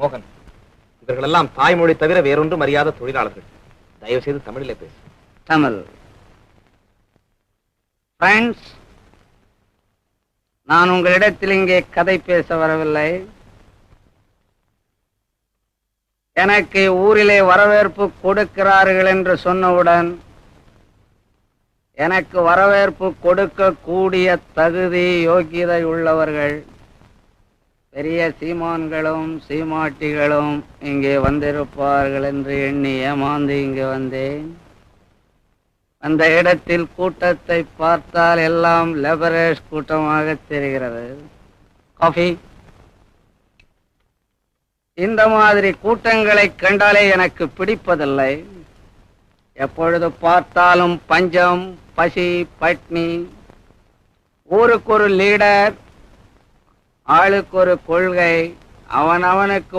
மோகன். இவர்களெல்லாம் தாய்மொழி தவிர வேறொன்றும் அறியாத தொழிலாளர்கள். தயவு செய்து தமிழிலே பேசு. தமிழ். ஃப்ரெண்ட்ஸ் நான் உங்களிடத்தில் இங்கே கதை பேச வரவில்லை. எனக்கு ஊரிலே வரவேற்பு கொடுக்கிறார்கள் என்று சொன்னவுடன் எனக்கு வரவேற்பு கொடுக்கக்கூடிய தகுதி யோக்கியதை உள்ளவர்கள் பெரிய சீமான்களும் சீமாட்டிகளும் இங்கே வந்திருப்பார்கள் என்று எண்ணி ஏமாந்து இங்கு வந்தேன். அந்த இடத்தில் கூட்டத்தை பார்த்தால் எல்லாம் லெபரேஜ் கூட்டமாக தெரிகிறது. காஃபி. இந்த மாதிரி கூட்டங்களை கண்டாலே எனக்கு பிடிப்பதில்லை. எப்பொழுது பார்த்தாலும் பஞ்சம் பசி பட்னி ஊருக்கு ஒரு லீடர் ஆளுக்கு ஒரு கொள்கை அவன் அவனுக்கு